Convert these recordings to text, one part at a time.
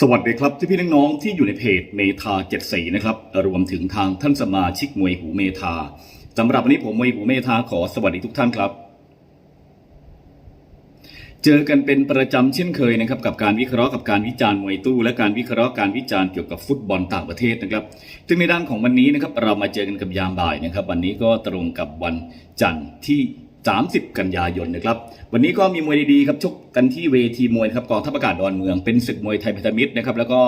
สวัสดีครับที่พี่น้องๆที่อยู่ในเพจเมทาเจ็ดสีนะครับรวมถึงทางท่านสมาชิกมวยหูเมทาสำหรับวันนี้ผมมวยหูเมทาขอสวัสดีทุกท่านครับ เจอกันเป็นประจำเช่นเคยนะครับกับการวิเคราะห์กับการวิจารณ์มวยตู้ และการวิเคราะห์การวิจารณ์เกี่ยวกับฟุตบอลต่างประเทศนะครับซึ่งในด้านของวันนี้นะครับเรามาเจอกันกับยามบ่ายนะครับ วันนี้ก็ตรงกับวันจันทร์ที่ 30 กันยายนนะครับ วันนี้ก็มีมวยดีๆครับชกกันที่เวทีมวยครับกองทัพอากาศดอนเมืองเป็นศึกมวยไทยพันธมิตรนะครับแล้วก็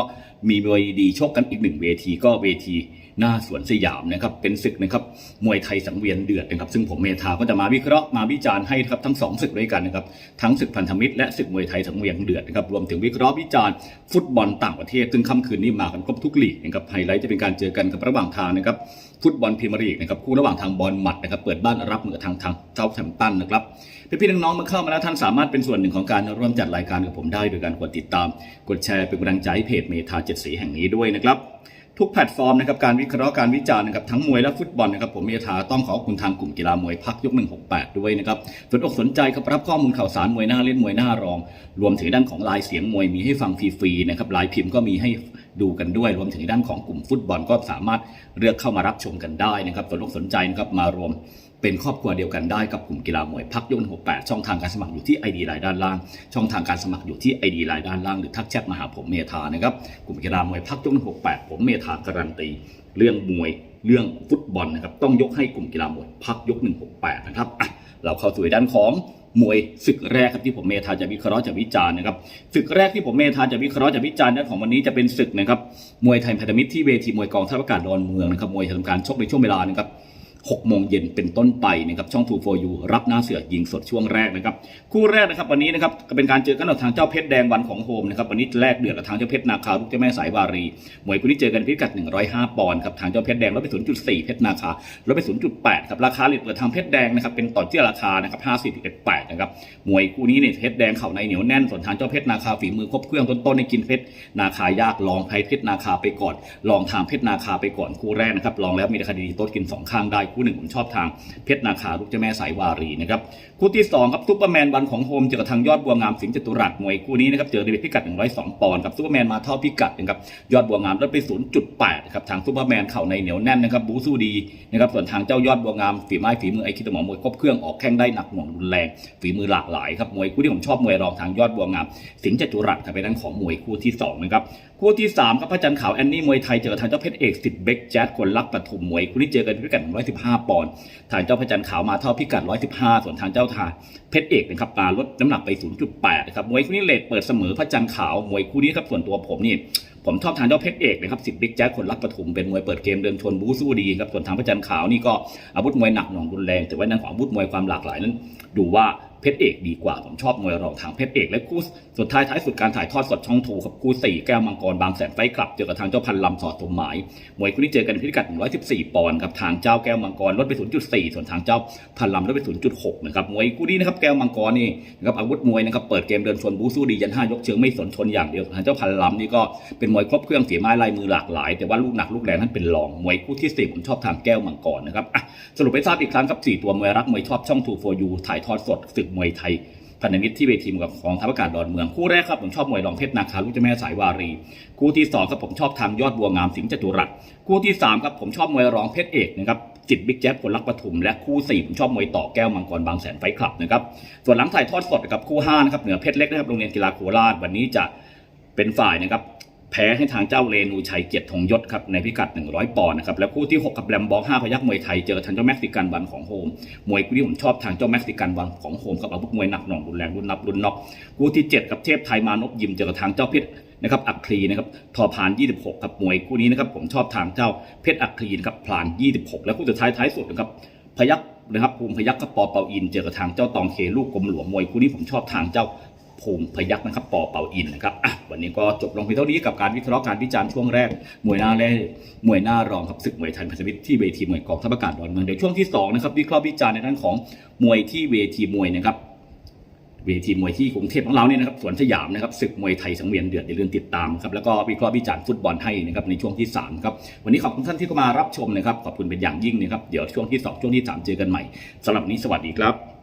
มีมวยดีชกกันอีกหนึ่งเวทีก็เวที หน้าสวนสยามนะครับเป็นศึกนะครับมวยไทยสังเวียนเดือดนะครับซึ่งผมเมธาก็จะมาวิเคราะห์มาวิจารณ์ให้ครับทั้งสองศึกด้วยกันนะครับทั้งศึกพันธมิตรและศึกมวยไทยสังเวียนเดือดนะครับรวมถึงวิเคราะห์วิจารณ์ฟุตบอลต่างประเทศ ซึ่งค่ำคืนนี้มากันครบทุกลีกนะครับไฮไลท์จะเป็นการเจอกันกับระหว่างทางนะครับฟุตบอลพรีเมียร์ลีกนะครับคู่ระหว่างทางบอลหมัดนะครับเปิดบ้านรับเมือทางทางเซาท์แฮมป์ตันนะครับพี่ๆน้องๆมาเข้ามาแล้วท่านสามารถเป็นส่วนหนึ่งของการร่วมจัดรายการกับผมได้ โดยการกดติดตาม กดแชร์เป็นกำลังใจให้เพจเมทาเจ็ดสีแห่งนี้ด้วยนะครับ ทุกแพลตฟอร์มนะครับการวิเคราะห์การวิจารณ์นะครับทั้งมวยและฟุตบอลนะครับผมเมธาต้องขอบคุณทางกลุ่มกีฬามวยพักยก 168 ด้วยนะครับสนอกสนใจครับรับข้อมูลข่าวสารมวยหน้าเล่นมวยหน้ารอง รวมถึงด้านของลายเสียงมวยมีให้ฟังฟรีๆนะครับลายพิมพ์ก็มีให้ ดูกันด้วย รวมถึงด้านของกลุ่มฟุตบอลก็สามารถเลือกเข้ามารับชมกันได้นะครับสนอกสนใจนะครับมารวมเป็นครอบครัวเดียวกันได้กับกลุ่มกีฬามวยพักยก68 ช่องทางการสมัครอยู่ที่ ID ไลน์ด้านล่าง ช่องทางการสมัครอยู่ที่ ID ไลน์ด้านล่างหรือทักแชทมาหาผมเมธานะครับกลุ่มกีฬามวยพักยก68 ผมเมธาการันตีเรื่องมวยเรื่องฟุตบอลนะครับต้องยกให้กลุ่มกีฬามวยพักยก 168 นะครับเราเข้าสู่ด้านของ มวยศึกแรกครับที่ผมเมธาจะวิเคราะห์จะวิจารณ์นะครับศึกแรกที่ผมเมธาจะวิเคราะห์จะวิจารณ์ด้นของวันนี้จะเป็นศึกนะครับมวยไทยพันธมิตรที่เวทีมวยกองทัพอากาศดอนเมืองนะครับมวยจะทำการชกในช่วงเวลานะครับ 6โมงเย็นเป็นต้นไปนะครับช่อง2 for you รับหน้าเสือยิงสดช่วงแรกนะครับคู่แรกนะครับวันนี้นะครับก็เป็นการเจอกันกับทางเจ้าเพชรแดงวันของโฮมนะครับวันนี้แรกเดือดกับทางเจ้าเพชรนาคาลูกเจ้าแม่สายวารีมวยคู่นี้เจอกันพิกัด 105 ปอนด์ครับทางเจ้าเพชรแดงลดไป 0.4 เพชรนาคาลดไป 0.8ครับราคาเหรียญเปิดทางเพชรแดงนะครับเป็นต่อเจี้ยราคานะครับ50.8นะครับมวยคู่นี้เนี่ยเพชรแดงเข่าในเหนียวแน่นส่วนทางเจ้าเพชรนาคาฝีมือครบเครื่องต้นๆในกินเพชรนาคายากลองไพเพชรนาคาไปก่อน ลองทางเพชรนาคาไปก่อนคู่แรกนะครับลองแล้วมีราคาดีโต๊ดกินสองข้างได้คู่หนึ่งผมชอบทางเพชรนาคาลูกเจ้าแม่สายวารีนะครับคู่ที่2ครับซูเปอร์แมนวันของโฮมเจอกับทางยอดบัวงามสิงห์จตุรัสมวยคู่นี้นะครับเจอในพิกัด 102 ปอนด์ครับซูเปอร์แมนมาเท่าพิกัดนะครับยอดบัวงามลดไป 0.8ครับทางซูเปอร์แมนเข่าในเหนียวแน่นนะครับบูสู้ดีนะครับส่วนทางเจ้ายอดบัวงามฝีไม้ฝีมือไอคิดหมอมวยครบเครื่องออกแข้งได้หนักหน่วงรุนแรงฝีมือหลากหลายครับมวยคู่ที่ผมชอบมวยรองทางยอดบัวงามสิงห์จตุรัสครับเป็นด้านของมวยคู่ที่สองนะครับคู่ที่สามครับพระจันทร์ขาวแอนนี่มวยไทยเจอกับทางเจ้าเพชรเอกสิทธิ์เบกแจ๊ดคนรักปฐุมมวยคู่นี้เจอกันพิกัด115ปอนด์ทางเจ้าพระจันทร์ขาวมาเท่าพิกัด 115 ส่วนทางเจ้าทาเพชรเอกนะครับมาลดน้ำหนักไป 0.8นะครับมวยคู่นี้เลทเปิดเสมอพระจันทร์ขาวมวยคู่นี้ครับส่วนตัวผมนี่ผมชอบทางเจ้าเพชรเอกนะครับสิบบิ๊กแจ๊คคนรักปฐุมเป็นมวยเปิดเกมเดินชนบู๊สู้ดีครับส่วนทางพระจันทร์ขาวนี่ก็อาวุธมวยหนักหน่วงรุนแรงแต่ว่านั้นของอาวุธมวยความหลากหลายนั้น ดูว่า เพชรเอกดีกว่า ผมชอบมวยรองทางเพชรเอก และคู่สุดท้ายท้ายสุดการถ่ายทอดสดช่องทูครับคู่สี่แก้วมังกรบางแสนไฟกลับเจอกับทางเจ้าพันลำสอดสมหมายมวยคู่นี้เจอกันพิกัด 114 ปอนด์ครับทางเจ้าแก้วมังกรลดไป 0.4 ส่วนทางเจ้าพันลำลดไป 0.6 นะครับมวยคู่นี้นะครับแก้วมังกรนี่นะครับอาวุธมวยนะครับเปิดเกมเดินชนบูสู้ดียันห้ายกเชิงไม่สนชนอย่างเดียวทางเจ้าพันลำนี่ก็เป็นมวยครบเครื่องฝีไม้ลายมือหลากหลาย แต่ว่าลูกหนักลูกแรงนั้นเป็นรองมวยคู่ที่สี่ผมชอบทางแก้วมังกรนะครับอะสรุปไปทราบอีกครั้งครับสี่ตัวมวยรักมวยชอบช่องทูโฟยูถ่ายทอดสดศึกมวยไทยพันธมิตรที่เวทีกับของทัพอากาศดอนเมืองคู่แรกครับผมชอบมวยรองเพชรนาคาลูกเจ้าแม่สายวารี คู่ที่สองครับผมชอบทางยอดบัวงามสิงห์จตุรัสคู่ที่สามครับผมชอบมวยรองเพชรเอกนะครับจิตบิ๊กแจ๊บคนรักปฐุมและคู่สี่ผมชอบมวยต่อแก้วมังกรบางแสนไฟคลับนะครับส่วนหลังถ่ายทอดสดกับคู่ห้านะครับเหนือเพชรเล็กนะครับโรงเรียนกีฬาโคราชวันนี้จะเป็นฝ่ายนะครับ แพ้ให้ทางเจ้าเรนูชัยเกียรติธงยศครับในพิกัด 100 ปอนด์นะครับแล้วคู่ที่ 6 กับแรมบอก5พยักมวยไทยเจอทางเจ้าเม็กซิกันวันของโฮมมวยคู่ที่ผมชอบทางเจ้าเม็กซิกันวันของโฮมกับอาวุธมวยหนักหน่วงรุนแรงรุนนับรุนน็อกคู่ที่ 7 กับเทพไทยมานพยิมเจอกับทางเจ้าเพชรนะครับอัครีนะครับทอพาน 26ครับมวยคู่นี้นะครับผมชอบทางเจ้าเพชรอัครีนะครับพลาน 26 แล้วคู่สุดท้ายท้ายสุดนะครับพยักนะครับภูมิพยักกับปอเปาอินเจอกับทางเจ้าตองเคลูกกลมหลวงมวยคู่นี้ผมชอบทางเจ้า ภูมิพยักนะครับปอเป่าอินนะครับอะวันนี้ก็จบลงเพียงเท่านี้กับการวิเคราะห์การวิจารณ์ช่วงแรกมวยหน้าแรกมวยหน้ารองครับศึกมวยไทยพันธมิตรที่เวทีมวยกองทัพอากาศดอนเมืองเดี๋ยวช่วงที่สองนะครับวิเคราะห์วิจารณ์ในด้านของมวยที่เวทีมวยนะครับเวทีมวยที่กรุงเทพของเราเนี่ยนะครับสวนสยามนะครับศึกมวยไทยสังเวียนเดือดอย่าลืมติดตามครับแล้วก็วิเคราะห์วิจารณ์ฟุตบอลให้นะครับในช่วงที่สามครับวันนี้ขอบคุณท่านที่เข้ามารับชมนะครับขอบคุณเป็นอย่างยิ่งนะครับเดี๋ยวช่วงที่สองช่วงที่สามเจอกันใหม่สำหรับนี้สวัสดีครับ